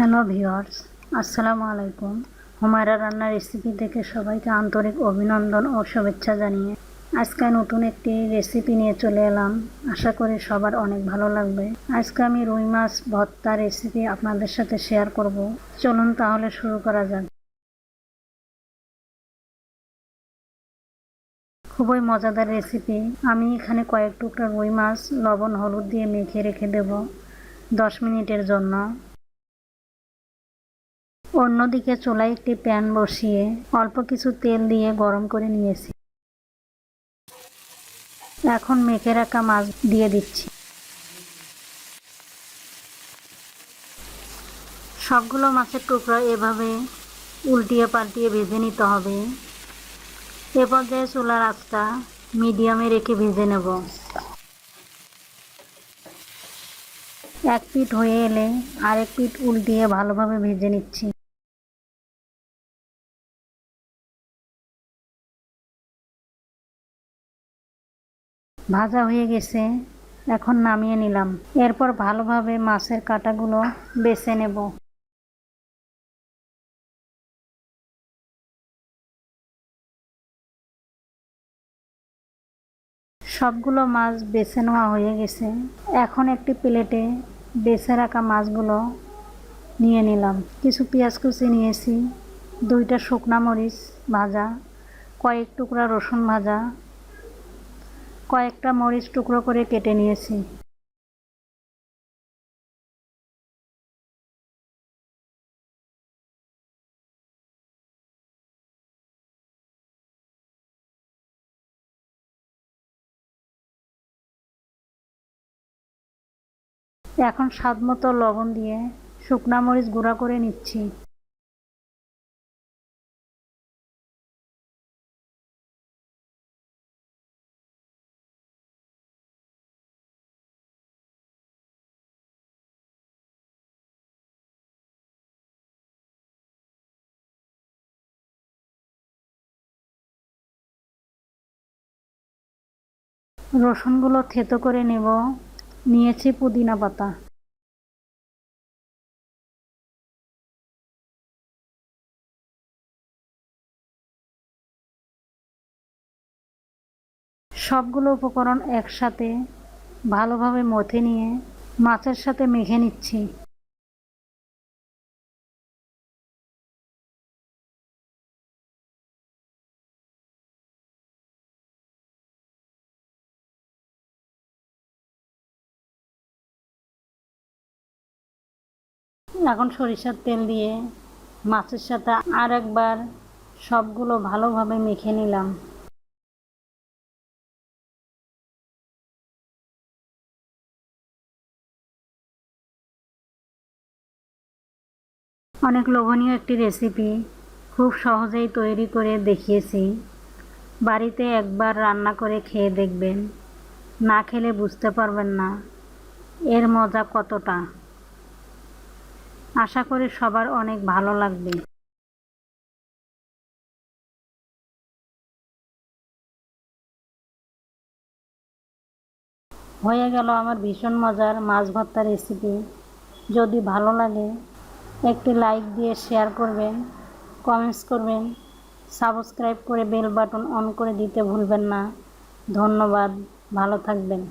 Hello viewers আসসালামু আলাইকুম। হুমায়রা রান্নার রেসিপি থেকে সবাইকে আন্তরিক অভিনন্দন ও শুভেচ্ছা জানিয়ে আজকে নতুন একটি রেসিপি নিয়ে চলে এলাম। আশা করি সবার অনেক ভালো লাগবে। আজকে আমি রুই মাছ ভর্তা রেসিপি আপনাদের সাথে শেয়ার করব। চলুন তাহলে শুরু করা যাক। খুবই মজাদার রেসিপি আমি এখানে কয়েক টুকরা রুই মাছ, লবণ, হলুদ দিয়ে মেখে রেখে দেব দশ মিনিটের জন্য। অন্যদিকে চুলায় একটি প্যান বসিয়ে অল্প কিছু তেল দিয়ে গরম করে নিয়েছি। এখন মেখে রাখা মাছ দিয়ে দিচ্ছি। সবগুলো মাছের টুকরো এভাবে উল্টিয়ে পাল্টিয়ে ভেজে নিতে হবে। এ পর্যায়ে চুলার আঁচটা মিডিয়ামে রেখে ভেজে নেব। এক পিঠ হয়ে এলে আরেক পিঠ উল্টিয়ে ভালোভাবে ভেজে নিচ্ছি। ভাজা হয়ে গেছে। এখন নামিয়ে নিলাম। এরপর ভালোভাবে মাছের কাঁটাগুলো বেছে নেব। সবগুলো মাছ বেছে নেওয়া হয়ে গেছে। এখন একটি প্লেটে বেছে রাখা মাছগুলো নিয়ে নিলাম। কিছু পেঁয়াজ কুচি নিয়েছি, দুইটা শুকনা মরিচ ভাজা, কয়েক টুকরা রসুন ভাজা কয়েকটা মরিচ টুকরো করে কেটে নিয়েছি। এখন স্বাদ মতো লবণ দিয়ে শুকনা মরিচ গুঁড়া করে নিচ্ছি। রসুনগুলো থেতো করে নেব। নিয়েছি পুদিনা পাতা। সবগুলো উপকরণ একসাথে ভালোভাবে মথে নিয়ে মাছের সাথে মেখে নিচ্ছি। এখন সরিষার তেল দিয়ে মাছের সাথে আর একবার সবগুলো ভালোভাবে মেখে নিলাম। অনেক লোভনীয় একটি রেসিপি, খুব সহজেই তৈরি করে দেখিয়েছি। বাড়িতে একবার রান্না করে খেয়ে দেখবেন। না খেলে বুঝতে পারবেন না। এর মজা কতটা? আশা করি সবার অনেক ভালো লাগবে। হয়ে গেল আমার ভীষণ মজার মাছ ভর্তা রেসিপি যদি ভালো লাগে, একটি লাইক দিয়ে শেয়ার করবেন কমেন্টস করবেন সাবস্ক্রাইব করে বেল বাটন অন করে দিতে ভুলবেন না। ধন্যবাদ, ভালো থাকবেন।